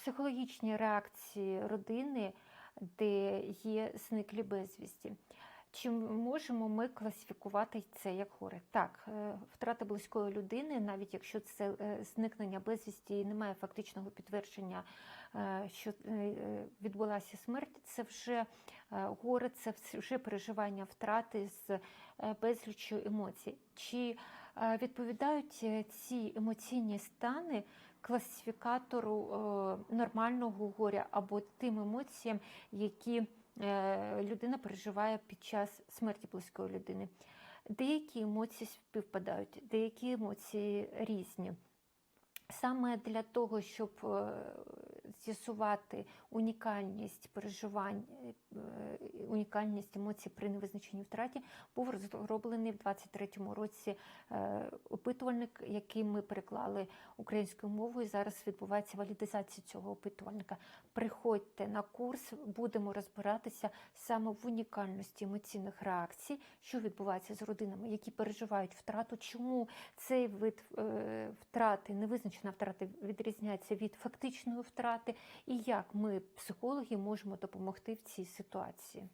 психологічні реакції родини, де є зниклі безвісті. Чи можемо ми класифікувати це як горе? Так, е, втрата близької людини, навіть якщо це е, зникнення безвісті і немає фактичного підтвердження, е, що відбулася смерть, це вже горе, це вже переживання втрати з безліччю емоцій. Чи відповідають ці емоційні стани класифікатору нормального горя або тим емоціям, які людина переживає під час смерті близької людини. Деякі емоції співпадають, деякі емоції різні. Саме для того, щоб е, з'ясувати унікальність переживань, е, унікальність емоцій при невизначеній втраті, був розроблений в 23-му році е, опитувальник, який ми переклали українською мовою. Зараз відбувається валідизація цього опитувальника. Приходьте на курс, будемо розбиратися саме в унікальності емоційних реакцій, що відбувається з родинами, які переживають втрату, чому цей вид е, втрати, невизначена втрата відрізняється від фактичної втрати, і як ми, психологи, можемо допомогти в цій ситуації.